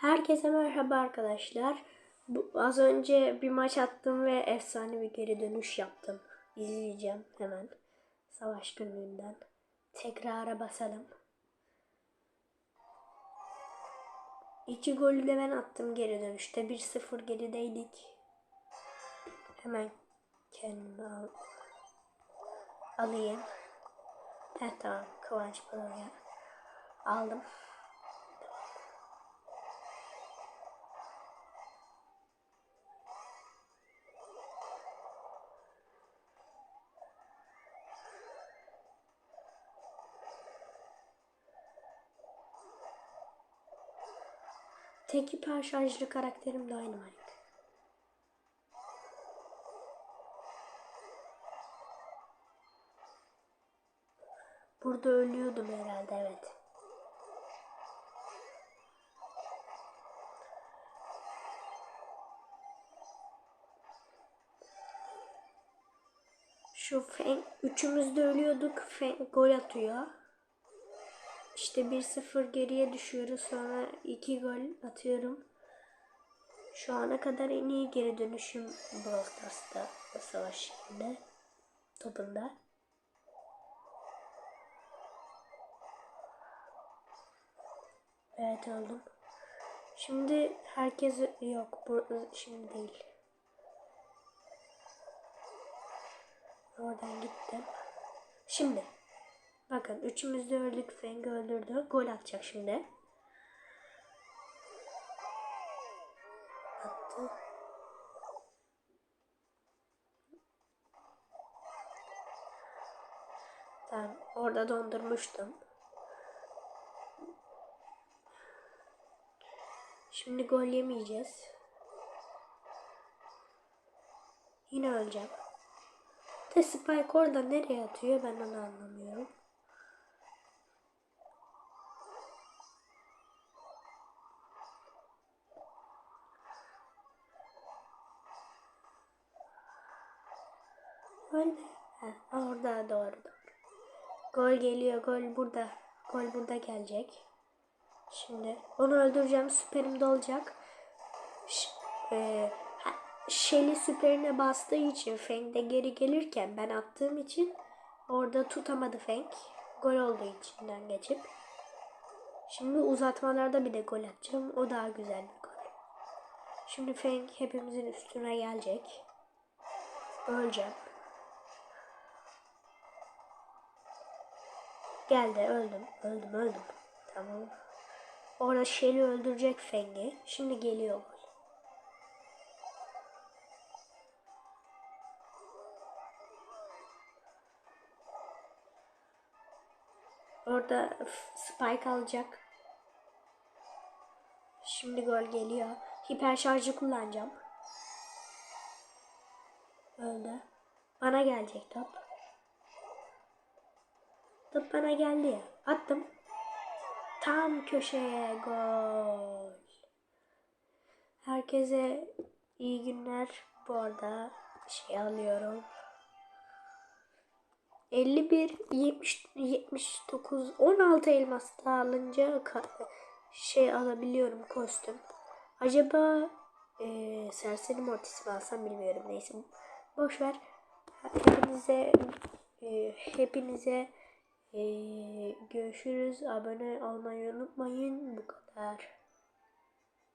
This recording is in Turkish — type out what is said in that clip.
Herkese merhaba arkadaşlar. Bu, az önce bir maç attım ve efsane bir geri dönüş yaptım. İzleyeceğim hemen. Savaş günlüğünden. Tekrara basalım. İki golü de ben attım geri dönüşte. 1-0 gerideydik. Hemen kendimi al alayım. Heh tamam. Kıvanç buraya aldım. Tek hiper şarjlı karakterim Dynamite. Burada ölüyordum herhalde evet. Şu Feng, üçümüz de ölüyorduk. Feng gol atıyor. İşte 1-0 geriye düşüyoruz. Sonra 2 gol atıyorum. Şu ana kadar en iyi geri dönüşüm Brawl Stars'ta savaş şeklinde. Topunda. Evet oldum. Şimdi herkes yok. Bu şimdi değil. Oradan gittim. Şimdi. Bakın üçümüz de öldük. Feng öldürdü. Gol atacak şimdi. Attı. Tamam. Orada dondurmuştum. Şimdi gol yemeyeceğiz. Yine öleceğim. De Spike orada nereye atıyor ben onu anlamıyorum. Gol ha, orada doğru doğru. Gol geliyor. Gol burada. Gol burada gelecek. Şimdi onu öldüreceğim. Süperim dolacak. Ş e süperine bastığı için Feng de geri gelirken ben attığım için orada tutamadı Feng. Gol olduğu içinden geçip. Şimdi uzatmalarda bir de gol atacağım. O daha güzel bir gol. Şimdi Feng hepimizin üstüne gelecek. Öleceğim. Geldi öldüm. Öldüm öldüm. Tamam. Orada Shelly öldürecek Feng'i. Şimdi geliyor. Orada Spike alacak. Şimdi gol geliyor. Hiper şarjı kullanacağım. Öldü. Bana gelecek top. Top bana geldi ya. Attım. Tam köşeye gol. Herkese iyi günler. Bu arada şey alıyorum. 51 70 79 16 elmas da alınca şey alabiliyorum kostüm. Acaba e, serseri mortis mi alsam bilmiyorum. Neyse boş ver. Hepinize e, hepinize e, görüşürüz. Abone olmayı unutmayın. Bu kadar.